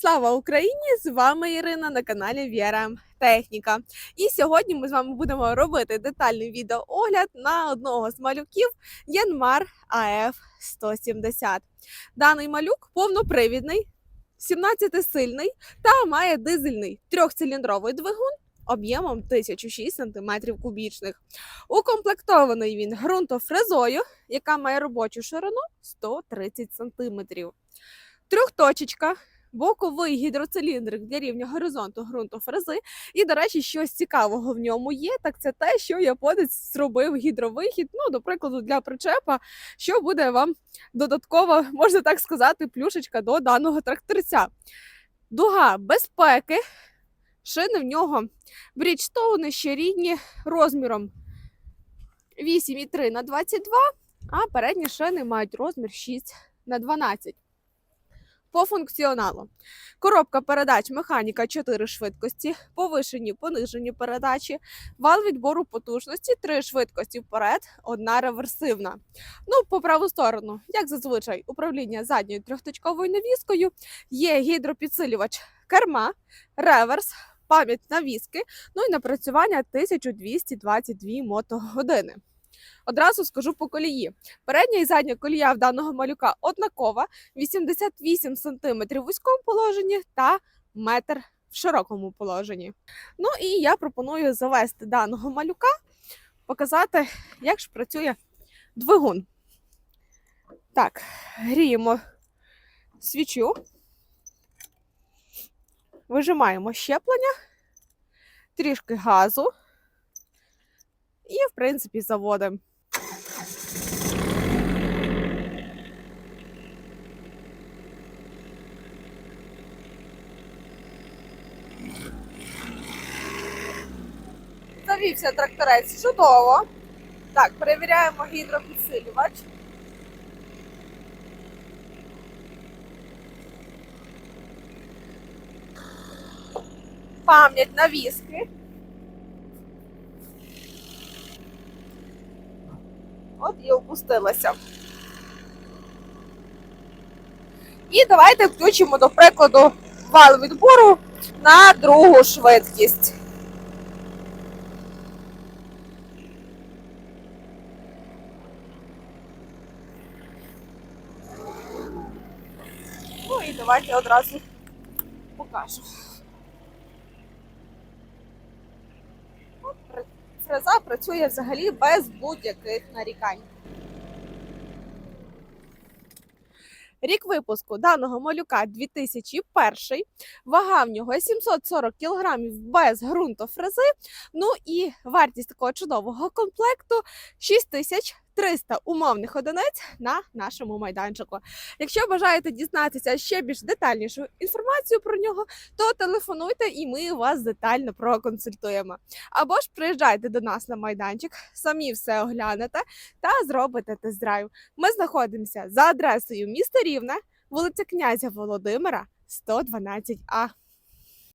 Слава Україні! З вами Ірина на каналі Віра Техніка. І сьогодні ми з вами будемо робити детальний відеоогляд на одного з малюків Янмар АФ 170. Даний малюк повнопривідний, 17-сильний та має дизельний трьохциліндровий двигун об'ємом 1006 см кубічних. Укомплектований він ґрунтофрезою, яка має робочу ширину 130 см. Трьохточечка боковий гідроциліндрик для рівня горизонту ґрунту фрези. І, до речі, щось цікавого в ньому є, так це те, що японець зробив гідровихід, ну, до прикладу, для причепа, що буде вам додатково, можна так сказати, плюшечка до даного тракторця. Дуга безпеки. Шини в нього бріджстоуни ще рідні розміром 8,3 на 22, а передні шини мають розмір 6 на 12 по функціоналу. Коробка передач механіка 4 швидкості, повишені, понижені передачі, вал відбору потужності, 3 швидкості вперед, одна реверсивна. Ну, по праву сторону, як зазвичай, управління задньою трьохточковою навіскою, є гідропідсилювач керма, реверс, пам'ять навіски, ну і напрацювання 1222 мотогодини. Одразу скажу по колії. Передня і задня колія в даного малюка однакова, 88 см в вузькому положенні та метр в широкому положенні. Ну і я пропоную завести даного малюка, показати, як ж працює двигун. Так, гріємо свічу, вижимаємо щеплення, трішки газу і, в принципі, заводимо. Завівся тракторець чудово. Так, перевіряємо гідропідсилювач. Пам'ять навіски. От і опустилася. І давайте включимо, до прикладу, вал відбору на другу швидкість. Ну і давайте одразу покажу. От пр- Фреза працює взагалі без будь-яких нарікань. Рік випуску даного малюка 2001, вага в нього 740 кг без ґрунтофрези. Ну і вартість такого чудового комплекту 6300 умовних одиниць на нашому майданчику. Якщо бажаєте дізнатися ще більш детальнішу інформацію про нього, то телефонуйте і ми вас детально проконсультуємо. Або ж приїжджайте до нас на майданчик, самі все оглянете та зробите тест-драйв. Ми знаходимося за адресою міста Рівне, вулиця князя Володимира, 112А.